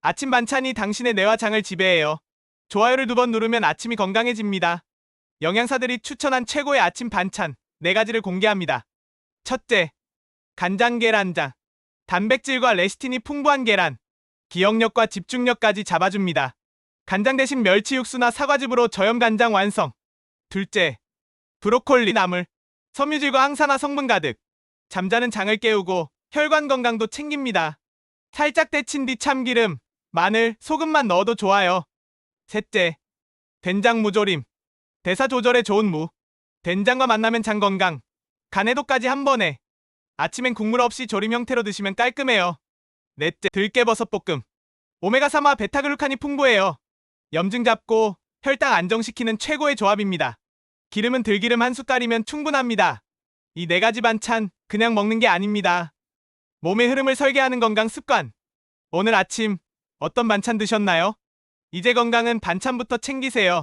아침 반찬이 당신의 뇌와 장을 지배해요. 좋아요를 두 번 누르면 아침이 건강해집니다. 영양사들이 추천한 최고의 아침 반찬 네 가지를 공개합니다. 첫째, 간장 계란장. 단백질과 레시틴이 풍부한 계란. 기억력과 집중력까지 잡아줍니다. 간장 대신 멸치 육수나 사과즙으로 저염 간장 완성. 둘째, 브로콜리 나물. 섬유질과 항산화 성분 가득. 잠자는 장을 깨우고 혈관 건강도 챙깁니다. 살짝 데친 뒤 참기름, 마늘, 소금만 넣어도 좋아요. 셋째, 된장 무조림. 대사 조절에 좋은 무. 된장과 만나면 장 건강. 간해도까지 한 번에. 아침엔 국물 없이 조림 형태로 드시면 깔끔해요. 넷째, 들깨버섯 볶음. 오메가3와 베타글루칸이 풍부해요. 염증 잡고 혈당 안정시키는 최고의 조합입니다. 기름은 들기름 한 숟갈이면 충분합니다. 이 네 가지 반찬 그냥 먹는 게 아닙니다. 몸의 흐름을 설계하는 건강 습관. 오늘 아침 어떤 반찬 드셨나요? 이제 건강은 반찬부터 챙기세요.